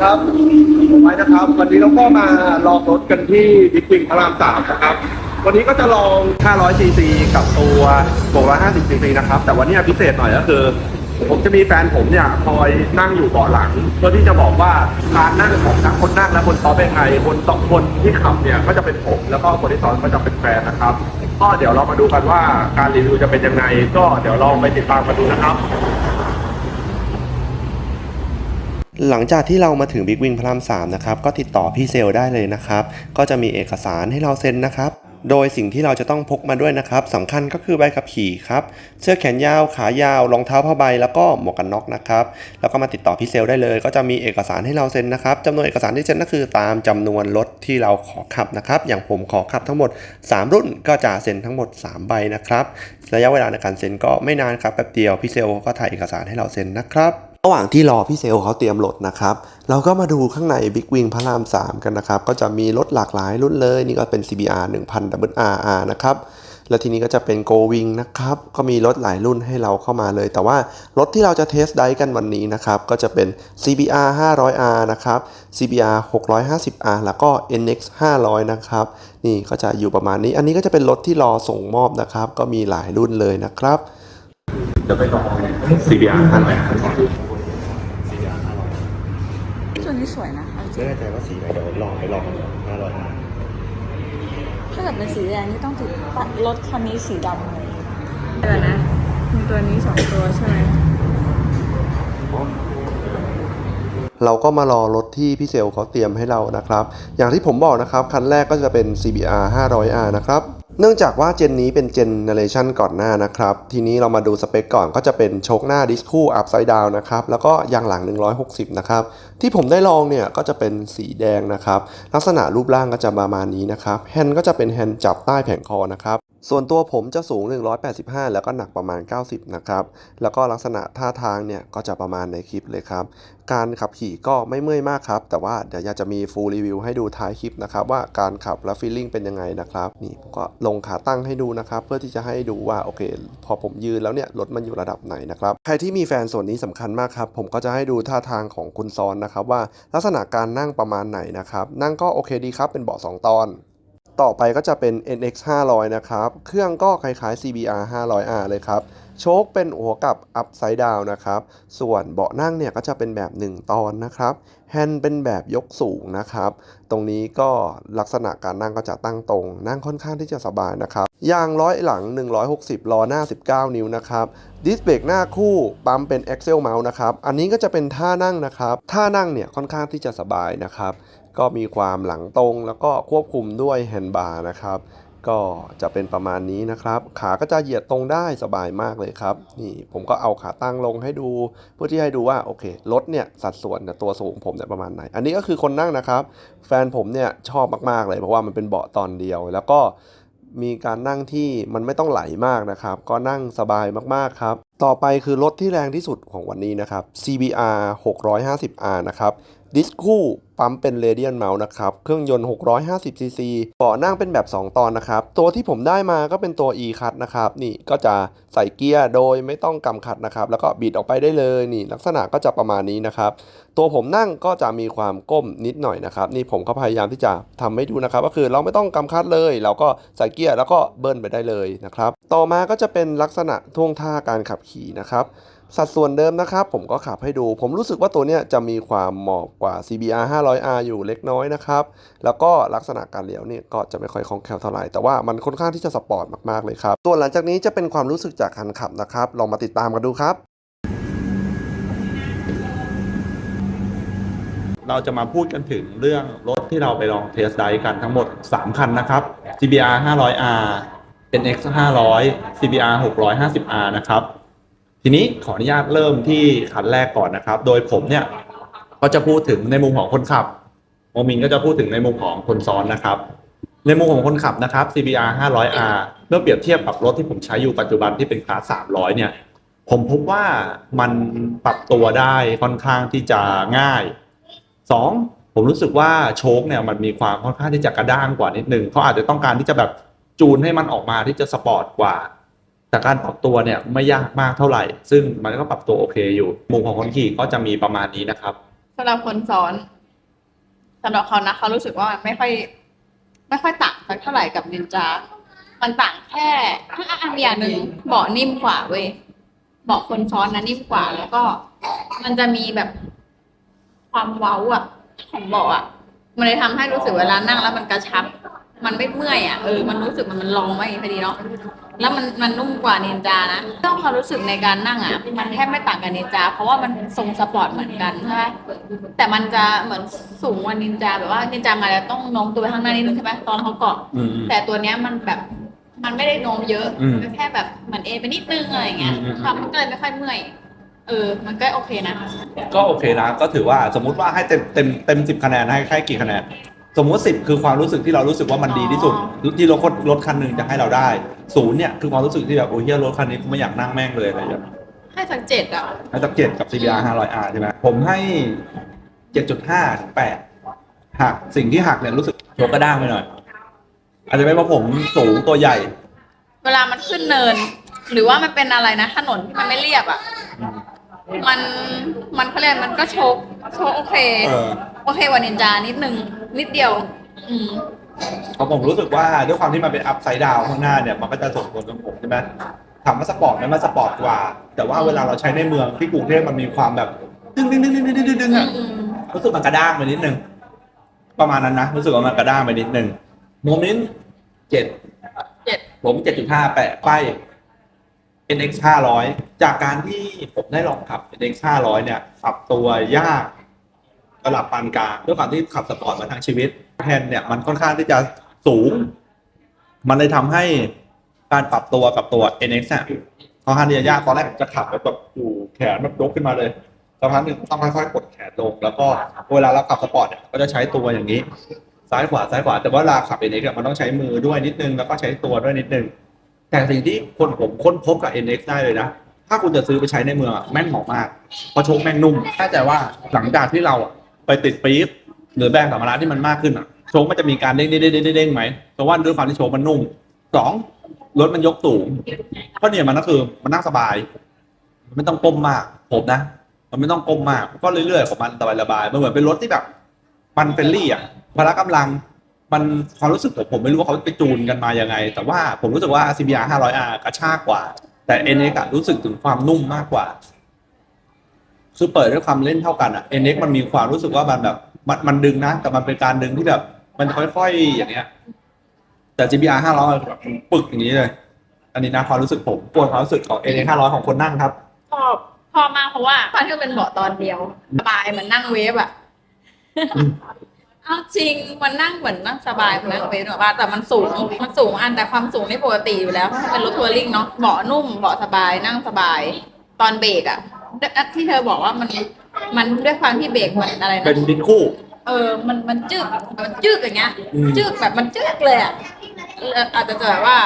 ครับผมไปนะครับ วันนี้เราก็มาลองรถกันที่บิ๊กวิงพระรามสามนะครับ วันนี้ก็จะลอง 500 ซีซี กับตัว 650 ซีซีนะครับ แต่วันนี้พิเศษหน่อยก็คือ ผมจะมีแฟนผมเนี่ยคอยนั่งอยู่เบาะหลัง เพื่อที่จะบอกว่าการนั่งของทั้งคนนั่งและคนซ้อนเป็นไงคนสองคนที่ขับเนี่ยก็จะเป็นผม แล้วก็คนที่ซ้อนก็จะเป็นแฟนนะครับ ก็เดี๋ยวเรามาดูกันว่าการรีวิวจะเป็นยังไง ก็เดี๋ยวลองไปติดตามกันดูนะครับ หลังจากที่เรามาถึงบิ๊กวิงพระราม3นะครับก็ติดต่อพี่เซลได้เลยนะครับ ก็จะมีเอกสารให้เราเซ็นนะครับ โดยสิ่งที่เราจะต้องพกมาด้วยนะครับสำคัญก็คือใบขับขี่ครับเสื้อแขนยาวขายาวรองเท้าผ้าใบแล้วก็หมวกกันน็อกนะครับแล้วก็มาติดต่อพี่เซลได้เลย ก็จะมีเอกสารให้เราเซ็นนะครับจำนวนเอกสารที่เซ็นก็คือตามจำนวนรถที่เราขอขับนะครับอย่างผมขอขับทั้งหมด 3 รุ่นก็จะเซ็นทั้งหมด 3 ใบนะครับระยะเวลาในการเซ็นก็ไม่นานครับแป๊บเดียวพี่เซลก็ถ่ายเอกสารให้เราเซ็นนะครับ ระหว่างที่รอพี่เซลเขาเตรียมรถนะครับ เราก็มาดูข้างในบิ๊กวิงพระราม 3 กันนะครับ ก็จะมีรถหลากหลายรุ่นเลย นี่ก็เป็น CBR 1000 WRR นะครับ และทีนี้ก็จะเป็น Go Wing นะครับ ก็มีรถหลายรุ่นให้เราเข้ามาเลย แต่ว่ารถที่เราจะเทสได้กันวันนี้นะครับ ก็จะเป็น CBR 500R นะครับ CBR 650R แล้วก็ NX 500 นะครับ นี่ก็จะอยู่ประมาณนี้ อันนี้ก็จะเป็นรถที่รอส่งมอบนะครับ ก็มีหลายรุ่นเลยนะครับจะไปต่อ CBR 500R ไม่งแน่ใจว่าสีไหนเดี๋ยวลองไปลอง 500R ถ้าเกิดเป็นสีแดงนี่ต้องติดปะรถคันนี้สีดำเลยเดี๋ยวนะมีตัวนี้สองตัวใช่ไหมเราก็มารอรถที่พี่เซลเขาเตรียมให้เรานะครับ อย่างที่ผมบอกนะครับ คันแรกก็จะเป็น CBR 500R นะครับ เนื่องจากว่าเจนนี้เป็นเจนเนเรชันก่อนหน้านะครับ ทีนี้เรามาดูสเปคก่อนก็จะเป็นโชคหน้าดิสคู่อัพไซด์ดาวนะครับ แล้วก็ยางหลัง 160 นะครับ ที่ผมได้ลองเนี่ยก็จะเป็นสีแดงนะครับ ลักษณะรูปร่างก็จะประมาณนี้นะครับ แฮนด์ก็จะเป็นแฮนด์จับใต้แผงคอนะครับ ส่วนตัวผมจะสูง 185 แล้วก็หนักประมาณ 90 นะครับ แล้วก็ลักษณะท่าทางเนี่ยก็จะประมาณในคลิปเลยครับ การขับขี่ก็ไม่เมื่อยมากครับ แต่ว่าเดี๋ยวอยากจะมีฟูลรีวิวให้ดูท้ายคลิปนะครับ ว่าการขับและฟีลลิ่งเป็นยังไงนะครับ นี่ผมก็ลงขาตั้งให้ดูนะครับ เพื่อที่จะให้ดูว่าโอเค พอผมยืนแล้วเนี่ยรถมันอยู่ระดับไหนนะครับ ใครที่มีแฟนส่วนนี้สำคัญมากครับ ผมก็จะให้ดูท่าทางของคุณซ้อนนะครับว่าลักษณะการนั่งประมาณไหนนะครับ นั่งก็โอเคดีครับ เป็นเบาะสองตอน ต่อไปก็จะเป็น NX 500 นะครับ เครื่องก็คล้ายๆ CBR 500R เลยครับ โชคเป็นหัวกับ Upside Down นะครับ ส่วนเบาะนั่งเนี่ยก็จะเป็นแบบ 1 ตอนนะครับ แฮนด์เป็นแบบยกสูงนะครับ ตรงนี้ก็ลักษณะการนั่งก็จะตั้งตรง นั่งค่อนข้างที่จะสบายนะครับ ยางร้อยหลัง 160 ล้อหน้า 19 นิ้วนะครับ ดิสเบรกหน้าคู่ ปั๊มเป็น Axle Mount นะครับ อันนี้ก็จะเป็นท่านั่งนะครับ ท่านั่งเนี่ยค่อนข้างที่จะสบายนะครับ ก็มีความหลังตรงแล้วก็ควบคุมด้วยแฮนด์บาร์นะครับ ก็จะเป็นประมาณนี้นะครับ ขาก็จะเหยียดตรงได้สบายมากเลยครับ นี่ผมก็เอาขาตั้งลงให้ดู เพื่อที่ให้ดูว่าโอเครถเนี่ยสัดส่วนตัวสูงผมเนี่ยประมาณไหน อันนี้ก็คือคนนั่งนะครับ แฟนผมเนี่ยชอบมากๆเลยเพราะว่ามันเป็นเบาะตอนเดียว แล้วก็มีการนั่งที่มันไม่ต้องไหลมากนะครับ ก็นั่งสบายมากๆครับ ต่อไปคือรถที่แรงที่สุดของวันนี้นะครับ CBR 650R นะครับ ดิสคู่ปั๊มเป็นเรเดียนเมาส์นะครับ เครื่องยนต์ 650ซีซีเบาะนั่งเป็นแบบ 2 ตอนนะครับ ตัวที่ผมได้มาก็เป็นตัว e คัทนะครับ นี่ก็จะใส่เกียร์โดยไม่ต้องกำคัดนะครับ แล้วก็บิดออกไปได้เลย นี่ลักษณะก็จะประมาณนี้นะครับ ตัวผมนั่งก็จะมีความก้มนิดหน่อยนะครับ นี่ผมก็พยายามที่จะทำให้ดูนะครับ ก็คือเราไม่ต้องกำคัดเลย เราก็ใส่เกียร์แล้วก็เบิ้ลไปได้เลยนะครับ ต่อมาก็จะเป็นลักษณะท่วงท่าการขับขี่นะครับ สัดส่วนเดิมนะครับ ผมก็ขับให้ดู ผมรู้สึกว่าตัวเนี้ยจะมีความเหมาะกว่า CBR 500R อยู่เล็กน้อยนะครับ แล้วก็ลักษณะการเลี้ยวเนี่ยก็จะไม่ค่อยคล่องแคล่วเท่าไหร่ แต่ว่ามันค่อนข้างที่จะสปอร์ตมากๆเลยครับ ส่วนหลังจากนี้จะเป็นความรู้สึกจากคันขับนะครับ ลองมาติดตามกันดูครับ เราจะมาพูดกันถึงเรื่องรถที่เราไปลองเทสไดฟ์กันทั้งหมด 3 คันนะครับ GBR 500R NX 500 CBR 650R นะครับ ทีนี้ขออนุญาตเริ่มที่คันแรกก่อนนะครับ โดยผมเนี่ยก็จะพูดถึงในมุมของคนขับโมมินก็จะพูดถึงในมุมของคนซ้อนนะครับ ในมุมของคนขับนะครับ CBR 500R เมื่อเปรียบเทียบกับรถที่ผมใช้อยู่ปัจจุบันที่เป็นคลาส300 เนี่ย ผมพบว่ามันปรับตัวได้ค่อนข้างที่จะง่ายสองผมรู้สึกว่าโชคเนี่ยมันมีความค่อนข้างที่จะกระด้างกว่านิดนึงเขาอาจจะต้องการที่จะแบบจูนให้มันออกมาที่จะสปอร์ตกว่า แต่การปรับตัวเนี่ยไม่ยากมากเท่าไหร่ ซึ่งมันก็ปรับตัวโอเคอยู่มุมของคนขี่ก็จะมีประมาณนี้นะครับสำหรับคนซ้อนสำหรับเขานะเขารู้สึกว่ามันไม่ค่อย ไม่ค่อยต่างสักเท่าไหร่กับนินจา มันต่างแค่อะอะอะมีอย่างหนึ่งเบาะนิ่มกว่าเว้ยเบาะคนซ้อนนะนิ่มกว่า แล้วก็ มันจะมีแบบความเว้าอะของเบาะอะมันเลยทำให้รู้สึกเวลานั่งแล้วมันกระชับ มันไม่เมื่อยอะเออมันรู้สึกมันมันลองไว้พอดีเนาะ แล้วมันมันนุ่มกว่านินจานะต้องความรู้สึกในการนั่งอะ มันแทบไม่ต่างกับนินจา เพราะว่ามันทรงสปอร์ตเหมือนกันใช่ไหมแต่มันจะเหมือนสูงกว่านินจาแบบว่านินจามาแล้วต้องโน้มตัวไปข้างหน้านิดนึงใช่ไหมตอนเขาเกาะ อืมอืมแต่ตัวเนี้ยมันแบบมันไม่ได้โน้มเยอะอืมมันแค่แบบเหมือนเอไปนิดนึงอะไรอย่างเงี้ยอืมอืมทำมันก็เลยไม่ค่อยเมื่อย เออ มันก็โอเคนะ ก็โอเคนะ ก็ถือว่าสมมุติว่าให้เต็มเต็มเต็มสิบคะแนนให้ให้กี่คะแนน สมมติสิบคือความรู้สึกที่เรารู้สึกว่ามันดีที่สุดอ๋อที่รถรถคันหนึ่งจะให้เราได้ ศูนย์เนี่ยคือความรู้สึกที่แบบโอ้ยเฮียรถคันนี้กูไม่อยากนั่งแม่งเลยอะไรอย่างเงี้ยให้สักเจ็ดอะให้สักเจ็ดกับ CBR 500R ใช่ไหมผมให้เจ็ดจุดห้าถึงแปดหักสิ่งที่หักเนี่ยรู้สึกโชกกระด้างไปหน่อย อาจจะเป็นเพราะผมสูงตัวใหญ่ เวลามันขึ้นเนิน หรือว่ามันเป็นอะไรนะ ถนนที่มันไม่เรียบอะมันมันเขาเรียกมันก็โชกโชกโอเค เออ โอเคกว่านินจานิดนึงนิดเดียว อืม เพราะผมรู้สึกว่าด้วยความที่มันเป็นอัพไซด์ดาวข้างหน้าเนี่ยมันก็จะส่งผลกับผมใช่ไหมถามว่าสปอร์ตไหมมันสปอร์ตกว่า แต่ว่าเวลาเราใช้ในเมืองที่กรุงเทพมันมีความแบบ ดึงดึงดึงดึงดึงดึงดึงอือะมอืมรู้สึกมันกระด้างไปนิดนึงประมาณนั้นนะรู้สึกว่ามันกระด้างไปนิดนึงโมเมนต์เจ็ดเจ็ดผมเจ็ดจุดห้าแปะป้าย NX ห้าร้อยจากการที่ผมได้ลองขับ NX ห้าร้อยเนี่ยปรับตัวยาก ระดับปานกลางด้วยความที่ขับสปอร์ตมาทั้งชีวิตแทนเนี่ยมันค่อนข้างที่จะสูง มันเลยทำให้การปรับตัวกับตัว NX เนี่ยค่อนข้างที่จะยากตอนแรกผมจะขับแบบอยู่แขนแบบยกขึ้นมาเลยสักพักหนึ่งต้องค่อยๆกดแขนลง แล้วก็เวลาเราขับสปอร์ตเนี่ยก็จะใช้ตัวอย่างนี้ ซ้ายขวาซ้ายขวาแต่ว่าเวลาขับ NX อะมันต้องใช้มือด้วยนิดนึงแล้วก็ใช้ตัวด้วยนิดนึง แต่สิ่งที่คนผมค้นพบกับ NX ได้เลยนะถ้าคุณจะซื้อไปใช้ในเมืองแม่งเหมาะมากเพราะโชคแม่งนุ่มแค่แต่ว่าหลังจากที่เรา ไปติดปี๊บหรือแบกสัมภาระที่มันมากขึ้นอะโชคมันจะมีการเด้งเด้งเด้งเด้งไหมเพราะว่าด้วยความที่โชคมันนุ่มสองรถมันยกสูงเพราะเนี่ยมันก็คือมันนั่งสบาย มันไม่ต้องก้มมากผมนะ มันไม่ต้องก้มมาก ก็เรื่อยๆของมันสบายระบายมันเหมือนเป็นรถที่แบบ มันเฟรนลี่อะพละกำลัง มันความรู้สึกผมผมไม่รู้ว่าเขาไปจูนกันมายังไง แต่ว่าผมรู้สึกว่า CBR 500R กระชากกว่า แต่ NX อะรู้สึกถึงความนุ่มมากกว่า คือเปิดด้วยความเล่นเท่ากันอะ NX มันมีความรู้สึกว่ามันแบบมันมันดึงนะ แต่มันเป็นการดึงที่แบบ มันค่อยๆอย่างเงี้ย แต่ GBR 500มันแบบปึกอย่างนี้เลย อันนี้นะความรู้สึกผมปวดความรู้สึกของ NX 500ของคนนั่งครับ ชอบชอบมากเพราะว่าตอนที่มันเป็นเบาะตอนเดียวสบายเหมือนนั่งเวฟอะอืมเอาจริงมันนั่งเหมือนนั่งสบายเหมือนนั่งเวฟหรอกว่าแต่มันสูงมันสูงอันแต่ความสูงนี่ปกติอยู่แล้วเพราะมันเป็นรถทัวริงเนาะเบาะนุ่มเบาะสบายนั่งสบาย ตอนเบรกอะ ที่เธอบอกว่ามันมันด้วยความที่เบรกมันอะไรเป็นะนดินคู่ เออ มันมันจึกมันจึกอย่างเงี้ย อืม จึกแบบมันจึกเลยอะเอออาจจะแบบว่า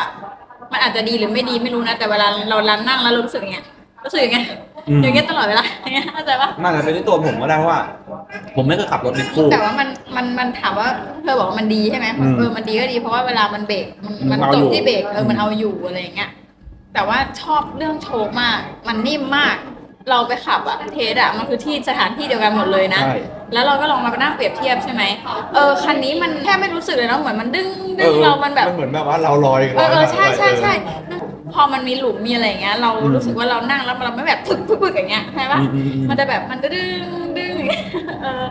มันอาจจะดีหรือไม่ดีไม่รู้นะ แต่เวลาเราลันนั่งแล้วรู้สึกอย่างเงี้ยรู้สึกอย่างเงี้ยอืมอย่างเงี้ยตลอดเวลาอย่างเงี้ยเข้าใจปะ น่าจะเป็นที่ตัวผมก็ได้เพราะว่า ผมไม่เคยขับรถดินคู่ แต่ว่ามันมันมันถามว่าเธอบอกว่ามันดีใช่ไหมอืมเออมันดีก็ดีเพราะว่าเวลามันเบรกมันมันมันเอาจอยู่บที่เบรกเออมันเอาอยู่อะไรอย่างเงี้ยแต่ว่าชอบเรื่องโชคมาก มันนิ่มมาก เราไปขับอะเทสอะมันคือที่สถานที่เดียวกันหมดเลยนะ ใช่ แล้วเราก็ลองมานั่งเปรียบเทียบใช่ไหมเออคันนี้มันแค่ไม่รู้สึกเลยเนาะเหมือนมันดึงดึงเรามันแบบ มันเหมือนแบบว่าเราลอยเออเออใช่ใช่ลอยใช่พอมันมีหลุมมีอะไรอย่างเงี้ยเราอืมรู้สึกว่าเรานั่งแล้วเราไม่แบบพึกพึกพึกอย่างเงี้ยใช่ปะอืมอืมอืมมันจะแบบมันจะดึงดึงอย่างเงี้ยเออ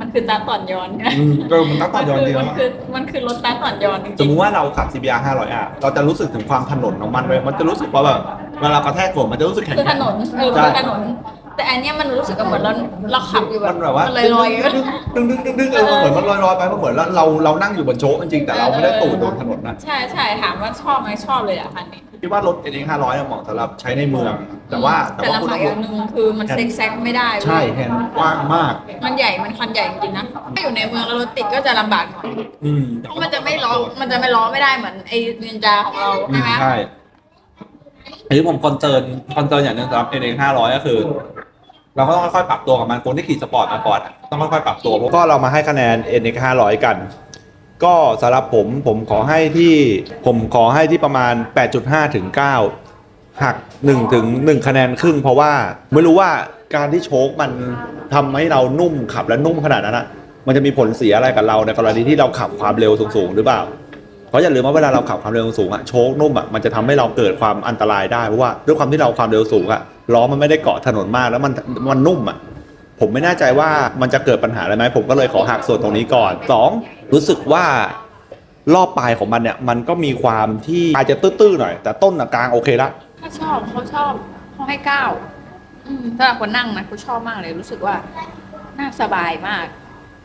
มันคือตาต่อนย้อนไงอืมเออมันตั้งต่อยอนดีมัแล้วคือมันคือรถตาต่อนย้อนจสมริงมติว่าเราขับ CBR 500 R เราจะรู้สึกถึงความถนนของมันเลยมันจะรู้สึกว่าแบบ เวลากระแทกผมมันจะรู้สึกๆแข็งคือถนนเออใช่คือถนน แต่อันเนี้ยมันรู้สึกกับเหมือนเราเราขับอยู่แบมับนแบบว่ามันลอยลอยๆ ดึงดึงดึงดึงเออมันเหมือนมันลอยลอยไปมันเหมือนเราเราเรานั่งอยู่บนโช๊ะจริงๆแต่เราไม่ได้ตูดโดนถนนนะใช่ใช่ถามว่าชอบไหมชอบเลยอะคันนี้คิดว่ารถ NX 500อะเหมาะสำหรับใช้ในเมือง แต่ว่าแต่แต่ว่าคุณลำบาต้กองอย่างหนึ่งคือมันเซ็กแซกไม่ได้เว้ยใช่แฮนด์กว้างมาก มันใหญ่มันคันใหญ่จริงๆนะถ้าอยู่ในเมืองแล้วรถติดก็จะลำบากหน่อยอืมเพราะมันจะไม่ล้อมันจะไม่ล้อไม่ได้เหมือนไอ้นินจาของเราอืใช่มไหมใช่ อันนี้ผมคอนเซิร์นคอนเซิร์นอย่างหนึ่งสำหรับ NX 500 ก็คือ เราก็ต้องค่อยๆปรับตัวกับมันคนที่ขี่สปอร์ตมาก่อนอะต้องค่อยๆปรับตัวก็เรามาให้คะแนน NX 500 กัน ก็สำหรับผมผมขอให้ที่ผมขอให้ที่ประมาณ 8.5 ถึง 9 หัก1ถึง1คะแนนครึ่ง เพราะว่าไม่รู้ว่าการที่โชคมันทำให้เรานุ่มขับและนุ่มขนาดนั้นอะมันจะมีผลเสียอะไรกับเราในกรณีที่เราขับความเร็วสูงๆ หรือเปล่า เพราะอย่าลืมว่าเวลาเราขับความเร็วสูงอะโชคนุ่มอะมันจะทำให้เราเกิดความอันตรายได้เพราะว่าด้วยความที่เราความเร็วสูงอะล้อมันไม่ได้เกาะถนนมากแล้วมันมันนุ่มอะผมไม่แน่ใจว่ามันจะเกิดปัญหาอะไรไหมผมก็เลยขอหักส่วนตรงนี้ก่อนสองรู้สึกว่ารอบปลายของมันเนี่ยมันก็มีความที่อาจจะตื้อๆหน่อย แต่ต้นกลางโอเคละถ้าชอบเขาชอบเขาให้ก้าอืมสำหรับคนนั่งนะเขาชอบมากเลยรู้สึกว่านั่งสบายมาก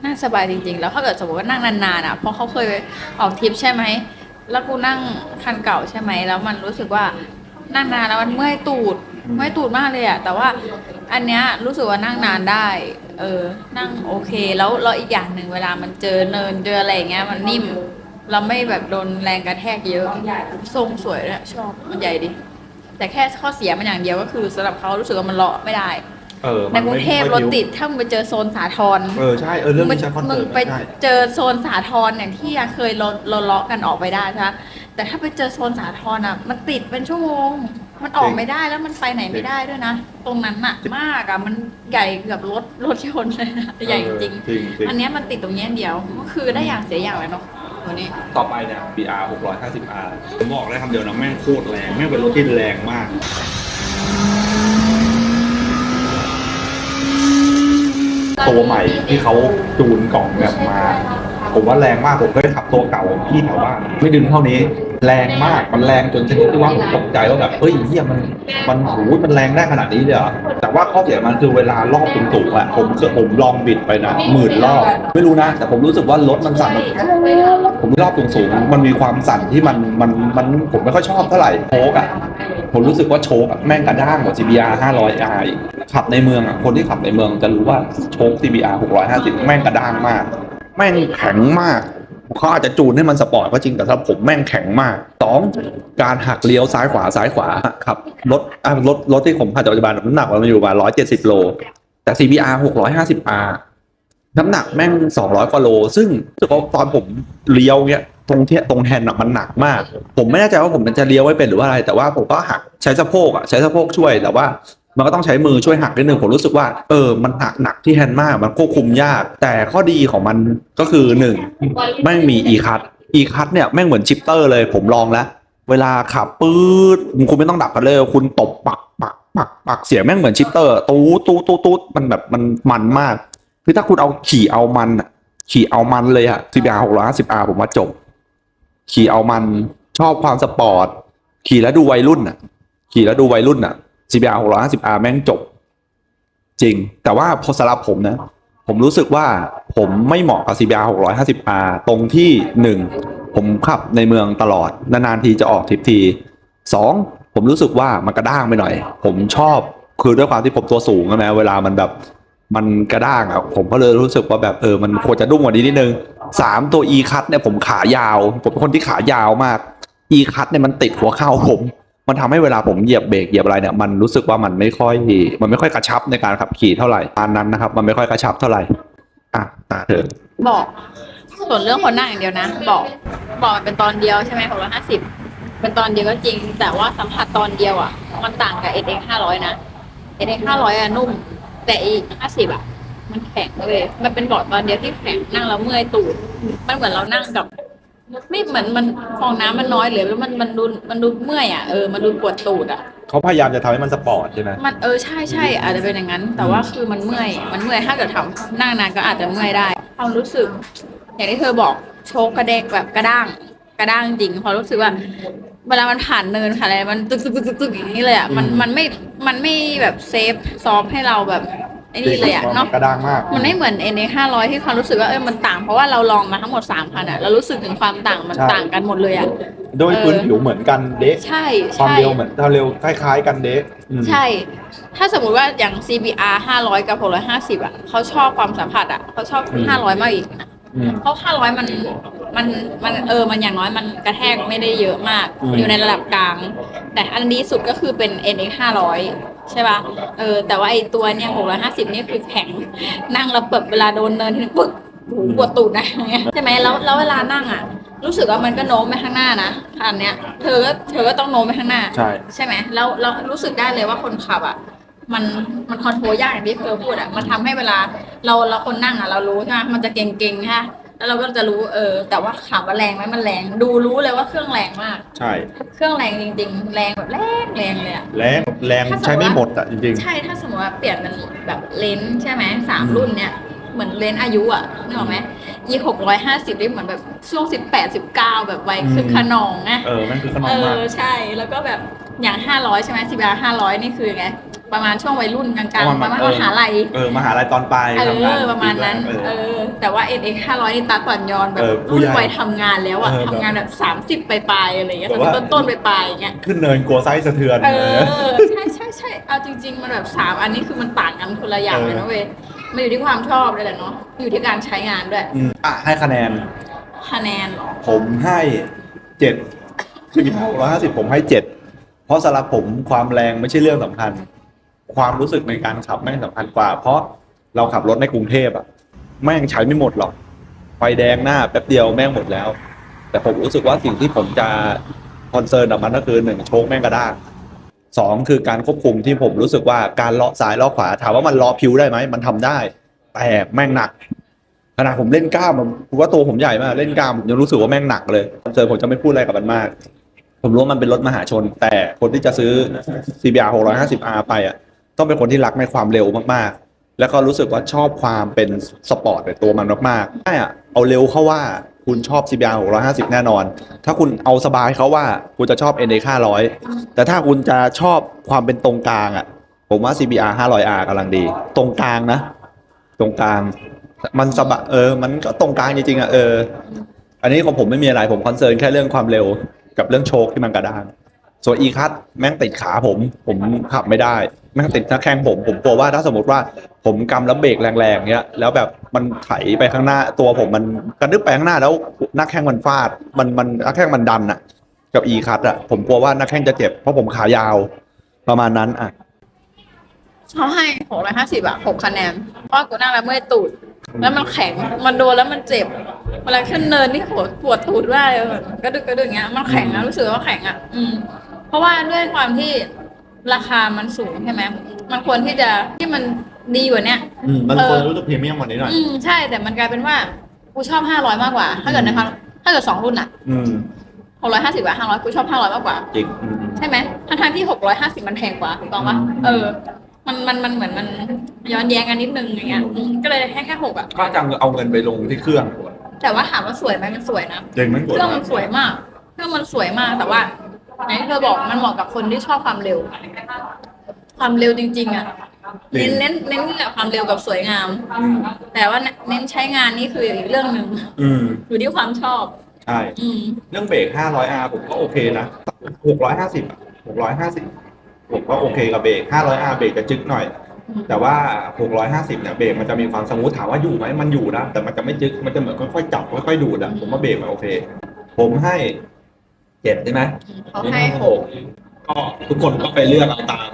นั่งสบายจริง ๆ แล้วถ้าเกิดสมมติว่านั่งนานๆอะเพราะเขาเคยออกทริปใช่ไหมแล้วกูนั่งคันเก่าใช่ไหมแล้วมันรู้สึกว่านั่งนานแล้วมันเมื่อยตูดเมื่อยตูดมากเลยอะแต่ว่าอันเนี้ยรู้สึกว่านั่งนานได้ เออ นั่งโอเค แล้วแล้วอีกอย่างหนึ่งเวลามันเจอเนินเจออะไรอย่างเงี้ย มันนิ่มเราไม่แบบโดนแรงกระแทกเยอะทรงสวยด้วยชอบมันใหญ่ดีแต่แค่ข้อเสียมันอย่างเดียวก็คือสำหรับเขารู้สึกว่ามันเลาะไม่ได้ เออในกรุงเทพรถติดถ้ามึงไปเจอโซนสาทรเออใช่เออเรื่องนี้ฉันคอนมึเฟิงร์มไปใช่เจอโซนสาทรอย่างที่เคยเราเราเลาะกันออกไปได้ใช่ไหมแต่ถ้าไปเจอโซนสาทรอะ มันติดเป็นชั่วโมง มันออกไม่ได้แล้วมันไปไหนไม่ได้ด้วยนะ ตรงนั้นอะมากอะมันใหญ่เกือบรถรถยนต์เลยนะใหญ่จริงจริงจริงอันเนี้ยมันติดตรงเนี้ยเดียวก็คือได้อย่างเสียอย่างเลยเนาะตัวนี้ต่อไปเนี่ย BR 650R ผมบอกเลยคำเดียวนะแม่งโคตรแรงแม่งเป็นรถที่แรงมาก ตัวใหม่ที่เขาจูนกล่องแบบมา ผมว่าแรงมากผมเคยขับตัวเก่าของพี่แถวบ้าน ไม่ดึงเท่านี้ แรงมากมันแรงจนชนิดที่ว่าผมตกใจว่าแบบเฮ้ยเฮียมันมันหูยมันแรงได้ขนาดนี้เลยเหรอแต่ว่าข้อเสียมันคือเวลารอบสูงๆอะผมเคยผมลองบิดไปนะหมื่นรอบ ไม่รู้นะ แต่ผมรู้สึกว่ารถมันสั่นผมรอบสูงๆมันมีความสั่นที่มันมันมันผมไม่ค่อยชอบเท่าไหร่โชกอะผมรู้สึกว่าโชกอะแม่งกระด้างกว่า CBR 500i ขับในเมืองอะคนที่ขับในเมืองจะรู้ว่าโชก CBR 650 แม่งกระด้างมาก แม่งแข็งมากเขาอาจจะจูนให้มันสปอร์ตก็จริงแต่สำหรับผมแม่งแข็งมากสองการหักเลี้ยวซ้ายขวาซ้ายขวาครับรถรถรถที่ผมขับจากปัจจุบันน้ำหนักมันอยู่ประมาณ170โล แต่ CBR 650R น้ำหนักแม่ง200กว่าโล ซึ่งก็ตอนผมเลี้ยวเนี้ยตรงเที่ยตรงแฮนด์อะมันหนักมาก ผมไม่แน่ใจว่าผมจะเลี้ยวไว้เป็นหรือว่าอะไร แต่ว่าผมก็หักใช้สะโพกอะใช้สะโพกช่วยแต่ว่า มันก็ต้องใช้มือช่วยหักนิดนึงผมรู้สึกว่าเออมันหักหนักที่แฮนด์มากมันควบคุมยาก แต่ข้อดีของมันก็คือหนึ่งแม่มี e คัท e คัทเนี่ยแม่งเหมือนชิปเตอร์เลย ผมลองแล้วเวลาขับปื๊ดคุณไม่ต้องดับกันเลย คุณตบปักปักปักปักเสียงแม่งเหมือนชิปเตอร์ตูดตูดตูดตูดมันแบบมันมันมากคือถ้าคุณเอาขี่เอามันขี่เอามันเลยอะ CBR 650R ผมว่าจบ ขี่เอามันชอบความสปอร์ต ขี่แล้วดูวัยรุ่นอะขี่แล้วดูวัยรุ่นอะ CBR 650R แม่งจบ จริง แต่ว่าพอสำหรับผมนะ ผมรู้สึกว่าผมไม่เหมาะกับ CBR 650R ตรงที่หนึ่งผมขับในเมืองตลอด นานๆทีจะออกทริปทีสองผมรู้สึกว่ามันกระด้างไปหน่อย ผมชอบคือด้วยความที่ผมตัวสูงใช่ไหมเวลามันแบบมันกระด้างอะผมก็เลยรู้สึกว่าแบบเออมันควรจะดุ้งกว่านี้นิดนึงสามตัว e คัทเนี่ยผมขายาว ผมเป็นคนที่ขายาวมาก e คัทเนี่ยมันติดหัวเข่าผม มันทำให้เวลาผมเหยียบเบรกเหยียบอะไรเนี่ยมันรู้สึกว่ามันไม่ค่อย มันไม่ค่อยกระชับในการขับขี่เท่าไหร่ตอนนั้นนะครับ มันไม่ค่อยกระชับเท่าไหร่อะตาเถอะบอกส่วนเรื่องคนนั่งอย่างเดียวนะ บอกบอกเป็นตอนเดียวใช่ไหมหกร้อยห้าสิบเป็นตอนเดียวก็จริง แต่ว่าสัมผัสตอนเดียวอะ มันต่างกับเอเห้าร้อยนะเอเห้าร้อยอะนุ่ม แต่อีกห้าสิบอะ มันแข็งเลย มันเป็นเบาะตอนเดียวที่แข็งนั่งแล้วเมื่อยตูดมันเหมือนเรานั่งกับ ไม่เหมือนมันฟองน้ำมันน้อยหรือแล้วมันมันดูมันดูเมื่อยอะเออมันดูปวดตูดอะ เขาพยายามจะทำให้มันสปอร์ตใช่ไหม มันเออใช่ใช่อาจจะเป็นอย่างนั้น แต่ว่าคือมันเมื่อย มันเมื่อยถ้าเกิดทำนั่งนานก็อาจจะเมื่อยได้ความรู้สึก อย่างที่เธอบอกโชกกระเดกแบบกระด้างกระด้างจริงเพราะรู้สึกว่าเวลามันผ่านเนินผ่านอะไรมันตึกตึกตึกตึกตึกอย่างนี้เลยอะมันมันไม่มันไม่แบบเซฟซอฟให้เราแบบ ไอ้นี่เลยอะเนาะ กระด้างมาก มันไม่เหมือน n อห้าร้อยที่ความรู้สึกว่าเออมันต่างเพราะว่าเราลองมาทั้งหมดสามพันอะเรารู้สึกถึงความต่างมันใช่ ต่างกันหมดเลยอะโดยพื้นเออผิวเหมือนกันเดะใช่ความใช่เร็วเหมือนความเร็วคล้ายๆ กันเดะอืม ใช่ ถ้าสมมุติว่าอย่าง CBR 500 กับ 650อะเขาชอบความสัมผัสอะเขาชอบ500 มากอีกนะอืม เพราะ 500 มันมันมันเออมันอย่างน้อยมันกระแทกไม่ได้เยอะมาก อืม อยู่ในระดับกลาง แต่อันดีสุดก็คือเป็น NX 500 ใช่ป่ะเออแต่ว่าไอตัวเนี่ย650นี่คือแข็งนั่งแล้วเปิดเวลาโดนเนินทีนึงปึ๊กโอ้โหปวดตูดนะอย่างเงี้ยใช่ไหมแล้วแล้วเวลานั่งอะ รู้สึกว่ามันก็โน้มไปข้างหน้านะคันเนี้ยเธอก็เธอก็ต้องโน้มไปข้างหน้า ใช่ใช่ไหมแล้วเรารู้สึกได้เลยว่าคนขับอะมันมันคอนโทรลยากอย่างที่เธอพูดอะมันทำให้เวลาเราเราคนนั่งอะเรารู้ใช่ไหมมันจะเก่งๆใช่ไหม แล้วเราก็จะรู้เออ แต่ว่าถามว่าแรงไหมมันแรง ดูรู้เลยว่าเครื่องแรงมาก ใช่ เครื่องแรงจริง ๆ แรงแบบแรงแรงเลยอะแรงแรงใช้ไม่หมดอะจริง ใช่ถ้าสมมติว่าเปลี่ยนเป็นแบบเลนส์ใช่ไหมสามรุ่นเนี่ยเหมือนเลนส์อายุอะนึกออกไหมยี่หกร้อยห้าสิบนี่เหมือนแบบช่วงสิบแปดสิบเก้าแบบวัยคือขนองไงๆเออนั่นคือขนมเอมาก อใช่แล้วก็แบบอย่างห้าร้อยใช่ไหมสิบาห้าร้อยนี่คือไง ประมาณช่วงวัยรุ่นกลางๆประมาณมหาลัยเออมหาลัยตอนปลายเอทำงานอประมาณนั้นเอเอออแต่ว่า NX 500นี่ตาต่อนยอนแบบเออผู้รุ่ใหนญ่วัยทำงานแล้วอะเออแบบทำงานแบบสามสิบปลายๆอะไรอย่างเงี้ยแบบสามว่าสิบต้นๆปลายๆอย่างเงี้ยขึ้นเนินกลัวไส้สะเทือนเออใช่ใช่ใช่เอาจริง ๆ มันแบบสามอันนี้คือมันต่างกันคนละอย่างเลยนะเว้ยมันอยู่ที่ความชอบเลยแหละเนาะอยู่ที่การใช้งานด้วยมอะให้คะแนน คะแนนเหรอผมให้เจ็ดคือร้อยห้าสิบผมให้เจ็ดเพราะสำหรับผมความแรงไม่ใช่เรื่องสำคัญ ความรู้สึกในการขับแม่งสำคัญกว่า เพราะเราขับรถในกรุงเทพอะแม่งใช้ไม่หมดหรอก ไฟแดงหน้าแป๊บเดียวแม่งหมดแล้ว แต่ผมรู้สึกว่าสิ่งที่ผมจะคอนเซิร์นกับมันก็คือหนึ่งโชคแม่งกระด้างสองคือการควบคุมที่ผมรู้สึกว่าการเลาะซ้ายเลาะขวาถามว่ามันเลาะพิวได้ไหมมันทำได้ แต่แม่งหนักขนาดผมเล่นกล้ามผมว่าตัวผมใหญ่มากเล่นกล้ามผมยังรู้สึกว่าแม่งหนักเลยคอนเจอผมจะไม่พูดอะไรกับมันมาก ผมรู้ว่ามันเป็นรถมหาชน แต่คนที่จะซื้อ CBR 650R ไปอะ ต้องเป็นคนที่รักในความเร็วมากๆ แล้วก็รู้สึกว่าชอบความเป็นสปอร์ตในตัวมันมากๆใช่อะเอาเร็วเข้าว่าคุณชอบ CBR 650 แน่นอน ถ้าคุณเอาสบายเขาว่าคุณจะชอบ NX 500 แต่ถ้าคุณจะชอบความเป็นตรงกลางอะผมว่า CBR 500R กำลังดี ตรงกลางนะ ตรงกลาง มันสบายเออ มันก็ตรงกลางจริงๆอะเออ อันนี้ของผมไม่มีอะไร ผมคอนเซิร์นแค่เรื่องความเร็วกับเรื่องโชคที่มันกระด้าง ส่วนอีคัทแม่งติดขาผม ผมขับไม่ได้ แม่งติดหน้าแข้งผม ผมกลัวว่าถ้าสมมติว่าผมกำแล้วเบรกแรงๆเนี้ย แล้วแบบมันไถไปข้างหน้าตัวผมมันกระดึ๊บไปข้างหน้าแล้วหน้าแข้งมันฟาด มันมันหน้าแข้งมันดันอะกับอีคัทอะผมกลัวว่าหน้าแข้งจะเจ็บเพราะผมขายาวประมาณนั้นอะเขาให้หกร้อยห้าสิบอะหกคะแนนเพราะกูนั่งแล้วเมื่อยตูด แล้วมันแข็ง มันโดนแล้วมันเจ็บเวลาขึ้นเนินนี่โหปวดตูดมาเลยกระดึกกระดึกอย่างเงี้ย มันแข็งอะรู้สึกว่าแข็งอะอืม เพราะว่าด้วยความที่ราคามันสูงใช่ไหมมันควรที่จะที่มันดีกว่าเนี้ยอืมมันเออควรรู้สึกพรีเมียมกว่านี้หน่อย อืมใช่แต่มันกลายเป็นว่ากูชอบห้าร้อยมากกว่า ถ้าเกิดนะคะถ้าเกิดสองรุ่นอะอืมหกร้อยห้าสิบกับห้าร้อยกูชอบห้าร้อยมากกว่า จริงอืม ใช่ไหมทั้งๆที่หกร้อยห้าสิบมันแพงกว่าถูกต้องปะอืม เออ มันมันมันเหมือนมันย้อนแย้งกันนิดนึงอย่างเงี้ยอืมก็เลยให้แค่หกอะก็จังเอาเงินไปลงที่เครื่องแต่ว่าถามว่าสวยไหมมันสวยนะจริงมันกเคดรื่องมันสวยมาก เครื่องมันสวยมากแต่ว่า อย่างที่เธอบอกมันเหมาะกับคนที่ชอบความเร็ว ความเร็วจริง ๆอะเน้นเน้นเน้นแบบความเร็วกับสวยงาม แต่ว่าเน้นใช้งานนี่คืออีกเรื่องหนึ่งอืมอยู่ที่ความชอบใช่อืมเรื่องเบรก 500R ผมก็โอเคนะ 650อะ650 ผมก็โอเคกับเบรก 500R เบรกจะจึ๊กหน่อย แต่ว่า 650 เนี่ยเบรกมันจะมีความสมูทถามว่าอยู่ไหมมันอยู่นะ แต่มันจะไม่จึ๊กมันจะเหมือนค่อยๆจับค่อยๆดูดอะผมว่าเบรกมันโอเค ผมให้ เจ็ดใช่ไหมเขาให้หกก็ทุกคนก็ไปเลือกเอาตาม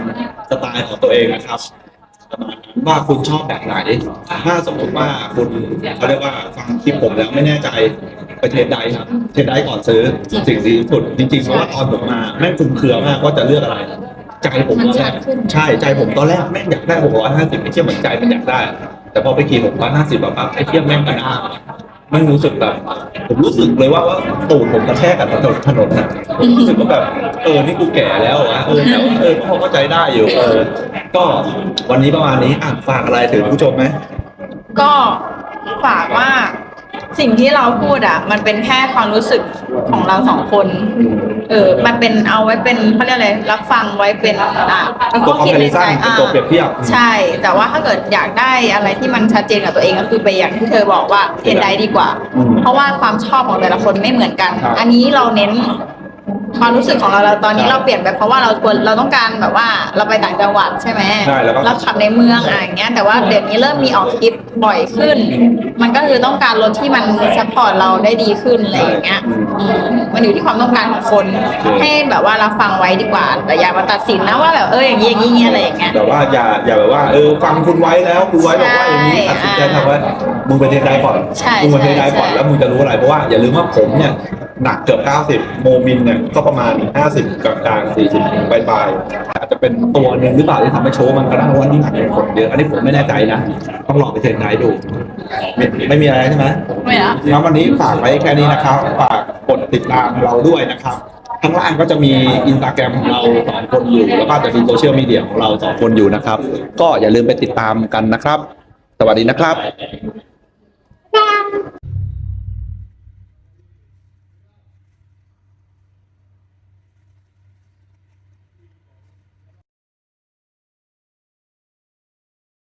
สไตล์ของตัวเองนะครับประมาณนั้นว่าคุณชอบแบบไหน ถ้าสมมติว่าคุณเขาเรียกว่าฟังคลิปผมแล้วไม่แน่ใจไปเทสไดครับเทสไดก่อนซื้อสิ่งดีที่สุดจริงๆเพราะว่าตอนผมมาแม่งคลุมเครือมากว่าจะเลือกอะไร ใจผมตอนแรกใช่ใจผมตอนแรกแม่งอยากได้หกร้อยห้าสิบไอ้เทียเหมือนใจมันอยากได้ แต่พอไปขี่หกร้อยห้าสิบแบบปั๊บไอ้เทียแม่งกระด้าง ไม่รู้สึกแบบ ผมรู้สึกเลยว่าว่าตูดผมกระแทกกับถนนถนนนะผมรู้สึกว่าแบบเออนี่กูแก่แล้วอะเออแต่ว่าเออก็พอเข้าใจได้อยู่เออก็วันนี้ประมาณนี้อะฝากอะไรถึงผู้ชมไหมก็ฝากว่า สิ่งที่เราพูดอะ มันเป็นแค่ความรู้สึกของเราสองคน เออ มันเป็นเอาไว้เป็นเขาเรียกอะไรรับฟังไว้เป็นอะเป็นข้อคิดในใจเป็นอ่าตัวเปรียบเทียบ ใช่ แต่ว่าถ้าเกิดอยากได้อะไรที่มันชัดเจนกับตัวเองก็คือไปอย่างที่เธอบอกว่าเทนไดดีกว่าอืมเพราะว่าความชอบของแต่ละคนไม่เหมือนกันครับอันนี้เราเน้น ความรู้สึกของเราเราตอนนี้ครับเราเปลี่ยนไปเพราะว่าเราควรเราต้องการแบบว่าเราไปต่างจังหวัดใช่ไหมใช่แล้วก็ขับในเมืองอะไรอย่างเงี้ย แต่ว่าเดี๋ยวนี้เริ่มมีออกทริปบ่อยขึ้น มันก็คือต้องการรถที่มันซัพพอร์ตเราได้ดีขึ้นอะไรอย่างเงี้ยอืมมันอยู่ที่ความต้องการของคน ให้แบบว่ารับฟังไว้ดีกว่า แต่อย่ามาตัดสินนะว่าแบบเอออย่างนี้อย่างนี้อะไรอย่างเงี้ย แบบว่าอย่าอย่าแบบว่าเออฟังคุณไว้แล้วคุณไว้บอกว่าอย่างนี้ใช่ตัดสินใจทำว่ามึงไปเทสได้ก่อนใช่มึงไปเทสได้ใช่ก่อนใช่ แล้วมึงจะรู้อะไรเพราะว่าอย่าลืมว่าผมเนี่ย หนักเกือบ 90 โมมินเนี่ยก็ประมาณ 50 กับกลาง40ปลายๆอาจจะเป็นตัวหนึ่งหรือเปล่าที่ทำให้โชว์มันก็ได้เพราะว่านี่หนักเป็นคนเยอะ อันนี้ผมไม่แน่ใจนะ ต้องลองไปเทรนไดดู ไม่ไม่มีอะไรใช่ไหมไม่ละงั้นวันนี้ฝากไว้แค่นี้นะครับ ฝากกดติดตามเราด้วยนะครับข้างล่างก็จะมีอินสตาแกรมของเราสองคนอยู่ แล้วก็จะมีโซเชียลมีเดียของเราสองคนอยู่นะครับ ก็อย่าลืมไปติดตามกันนะครับ สวัสดีนะครับ